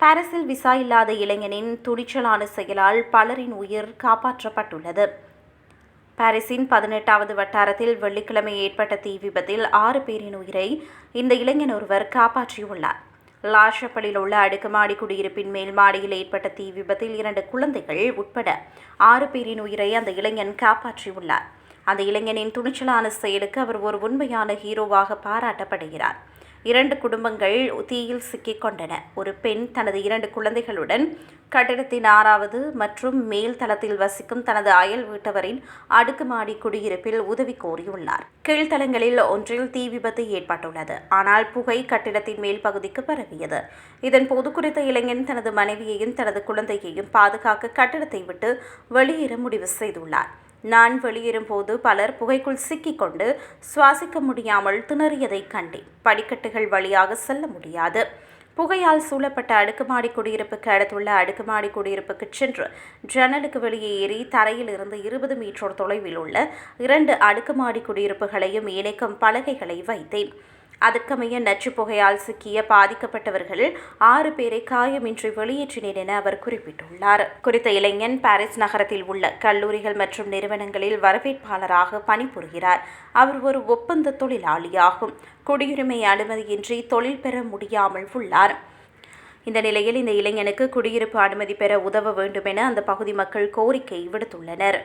பாரிஸில் விசா இல்லாத இளைஞனின் துணிச்சலான செயலால் பலரின் உயிர் காப்பாற்றப்பட்டுள்ளது. பாரிஸின் பதினெட்டாவது வட்டாரத்தில் வெள்ளிக்கிழமை ஏற்பட்ட தீ விபத்தில் ஆறு பேரின் உயிரை இந்த இளைஞன் ஒருவர் காப்பாற்றியுள்ளார். லாஷப்பலில் உள்ள அடுக்குமாடி குடியிருப்பின் மேல் மாடியில் ஏற்பட்ட தீ விபத்தில் இரண்டு குழந்தைகள் உட்பட ஆறு பேரின் உயிரை அந்த இளைஞன் காப்பாற்றியுள்ளார். அந்த இளைஞனின் துணிச்சலான செயலுக்கு அவர் ஒரு உண்மையான ஹீரோவாக பாராட்டப்படுகிறார். இரண்டு குடும்பங்கள் தீயில் சிக்கிக் கொண்டன. ஒரு பெண் தனது இரண்டு குழந்தைகளுடன் கட்டிடத்தின் ஆறாவது மற்றும் மேல் தளத்தில் வசிக்கும் தனது அயல் வீட்டவரின் அடுக்குமாடி குடியிருப்பில் உதவி கோரியுள்ளார். கீழ்த்தளங்களில் ஒன்றில் தீ விபத்து ஏற்பட்டுள்ளது. ஆனால் புகை கட்டிடத்தின் மேல் பகுதிக்கு பரவியது. இதன் போது குறித்த இளைஞன் தனது மனைவியையும் தனது குழந்தையையும் பாதுகாக்க கட்டிடத்தை விட்டு வெளியேற முடிவு செய்துள்ளார். நான் வெளியேறும்போது பலர் புகைக்குள் சிக்கிக்கொண்டு சுவாசிக்க முடியாமல் திணறியதை கண்டேன் படிக்கட்டுகள் வழியாக செல்ல முடியாது. புகையால் சூழப்பட்ட அடுக்குமாடி குடியிருப்புக்கு அடுத்துள்ள அடுக்குமாடி குடியிருப்புக்கு சென்று ஜன்னலுக்கு வெளியே ஏறி தரையில் இருந்து இருபது மீட்டர் தொலைவில் உள்ள இரண்டு அடுக்குமாடி குடியிருப்புகளையும் இணைக்கும் பலகைகளை வைத்தேன். அதற்கமைய நச்சு புகையால் சிக்கிய பாதிக்கப்பட்டவர்கள் ஆறு பேரை காயமின்றி வெளியேற்றினர் என அவர் குறிப்பிட்டுள்ளார். குறித்த இளைஞன் பாரிஸ் நகரத்தில் உள்ள கல்லூரிகள் மற்றும் நிறுவனங்களில் வரவேற்பாளராக பணிபுரிகிறார். அவர் ஒரு ஒப்பந்த தொழிலாளியாகும். குடியுரிமை அனுமதியின்றி தொழில் பெற முடியாமல் உள்ளார். இந்த நிலையில் இந்த இளைஞனுக்கு குடியிருப்பு அனுமதி பெற உதவ வேண்டும் என அந்த பகுதி மக்கள் கோரிக்கை விடுத்துள்ளனர்.